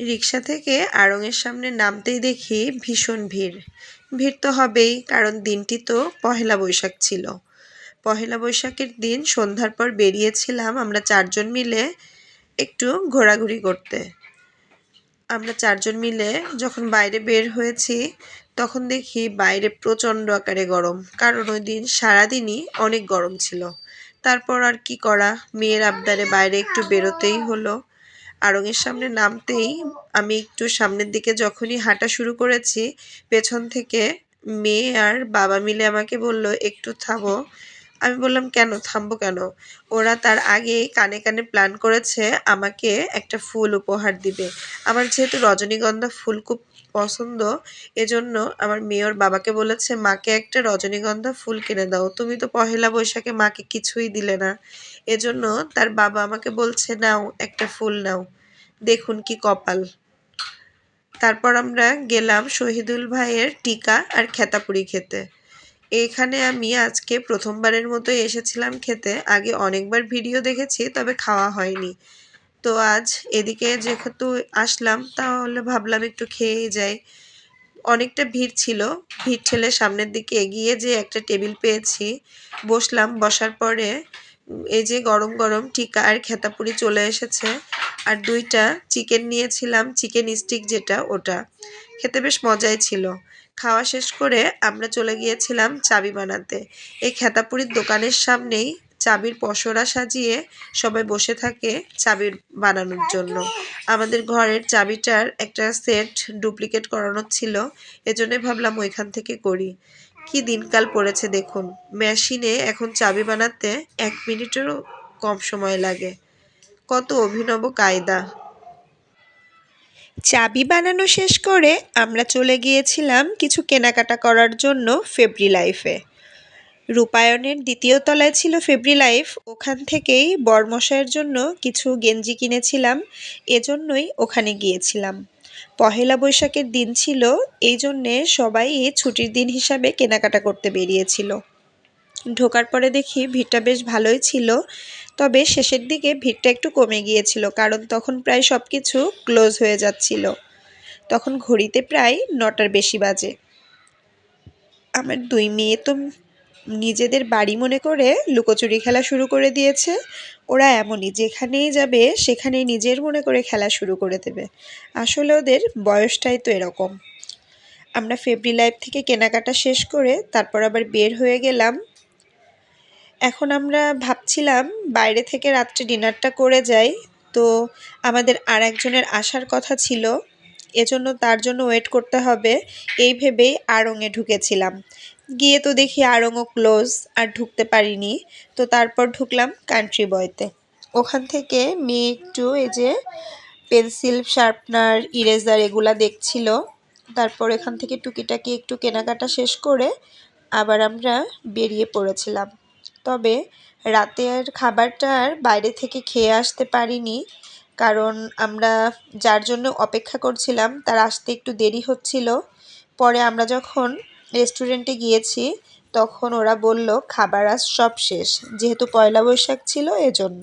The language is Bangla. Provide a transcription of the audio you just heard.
রিক্সা থেকে আড়ংয়ের সামনে নামতেই দেখি ভীষণ ভিড়। ভিড় তো হবেই, কারণ দিনটি তো পহেলা বৈশাখ ছিল। পহেলা বৈশাখের দিন সন্ধ্যার পর বেরিয়েছিলাম আমরা চারজন মিলে একটু ঘোরাঘুরি করতে। আমরা চারজন মিলে যখন বাইরে বের হয়েছি, তখন দেখি বাইরে প্রচণ্ড আকারে গরম, কারণ ওই দিন সারাদিনই অনেক গরম ছিল। তারপর আর কি করা? মেয়ের আবদারে বাইরে একটু বেরোতেই হলো। আড়ংয়ের সামনে নামতেই আমি একটু সামনের দিকে যখনই হাঁটা শুরু করেছি, পেছন থেকে মেয়ে আর বাবা মিলে আমাকে বলল, একটু থামো। আমি বললাম, কেন? থামবো কেন? ওরা তার আগে কানে কানে প্ল্যান করেছে আমাকে একটা ফুল উপহার দিবে। আমার যেহেতু রজনীগন্ধা ফুল খুব পছন্দ, এজন্য আমার মেয়র বাবাকে বলেছে, মাকে একটা রজনীগন্ধা ফুল কিনে দাও। তুমি তো পহেলা বৈশাখে মাকে কিছুই দিলে না। এজন্য তার বাবা আমাকে বলছে, নাও, একটা ফুল নাও। দেখুন কি কপাল। তারপর আমরা গেলাম শহীদুল ভাইয়ের টিকা আর খেতাপুরি খেতে। এখানে আমি আজকে প্রথমবারের মতো এসেছিলাম খেতে। আগে অনেকবার ভিডিও দেখেছি, তবে খাওয়া হয়নি। তো আজ এদিকে যেহেতু আসলাম, তাহলে ভাবলাম একটু খেয়েই যাই। অনেকটা ভিড় ছিল, ভিড় ঠেলে সামনের দিকে এগিয়ে যে একটা টেবিল পেয়েছি, বসলাম। বসার পরে এই যে গরম গরম টিকা আর খেতাপুরি চলে এসেছে, আর দুইটা চিকেন নিয়েছিলাম, চিকেন স্টিক যেটা, ওটা। খেতে বেশ মজাই ছিল। খাওয়া শেষ করে আমরা চলে গিয়েছিলাম চাবি বানাতে। এই খেতাপুরির দোকানের সামনেই চাবির পসরা সাজিয়ে সবাই বসে থাকে চাবির বানানোর জন্য। আমাদের ঘরের চাবিটার একটা সেট ডুপ্লিকেট করানো ছিল, এজন্যই ভাবলাম ওইখান থেকে করি। কি দিনকাল পড়েছে দেখুন, মেশিনে এখন চাবি বানাতে এক মিনিটেরও কম সময় লাগে। কত অভিনব কায়দা। চাবি বানানো শেষ করে আমরা চলে গিয়েছিলাম কিছু কেনাকাটা করার জন্য ফেব্রি লাইফে রূপায়ণের দ্বিতীয় তলায় ছিল ফেব্রি লাইফ ওখান থেকেই বরমশাইয়ের জন্য কিছু গেঞ্জি কিনেছিলাম, এজন্যই ওখানে গিয়েছিলাম। পহেলা বৈশাখের দিন ছিল, এই জন্যে সবাই ছুটির দিন হিসাবে কেনাকাটা করতে বেরিয়েছিল। ঢোকার পরে দেখি ভিড়টা বেশ ভালোই ছিল তবে শেষের দিকে ভিড়টা একটু কমে গিয়েছিল, কারণ তখন প্রায় সব কিছু ক্লোজ হয়ে যাচ্ছিল। তখন ঘড়িতে প্রায় নটার বেশি বাজে। আমার দুই মেয়ে তো নিজেদের বাড়ি মনে করে লুকোচুরি খেলা শুরু করে দিয়েছে। ওরা এমনই, যেখানেই যাবে সেখানেই নিজের মনে করে খেলা শুরু করে দেবে। আসলে ওদের বয়সটাই তো এরকম। আমরা ফেব্রি লাইফ থেকে কেনাকাটা শেষ করে তারপর আবার বের হয়ে গেলাম এখন আমরা ভাবছিলাম বাইরে থেকে রাত্রে ডিনারটা করে যাই। তো আমাদের আর একজনের আসার কথা ছিল। এজন্য তার জন্য ওয়েট করতে হবে। এই ভেবেই আড়ংয়ে ঢুকেছিলাম। গিয়ে তো দেখি আড়ংও ক্লোজ আর ঢুকতে পারিনি। তো তারপর ঢুকলাম কান্ট্রি বয়তে ওখান থেকে মেয়ে একটু এই যে পেন্সিল শার্পনার ইরেজার এগুলা দেখছিল। তারপর এখান থেকে টুকিটাকি একটু কেনাকাটা শেষ করে আবার আমরা বেরিয়ে পড়েছিলাম। তবে রাতের খাবারটা আর বাইরে থেকে খেয়ে আসতে পারিনি, কারণ আমরা যার জন্য অপেক্ষা করছিলাম তার আসতে একটু দেরি হচ্ছিল। পরে আমরা যখন রেস্টুরেন্টে গিয়েছি, তখন ওরা বলল, খাবার আজ সব শেষ, যেহেতু পয়লা বৈশাখ ছিল এজন্য।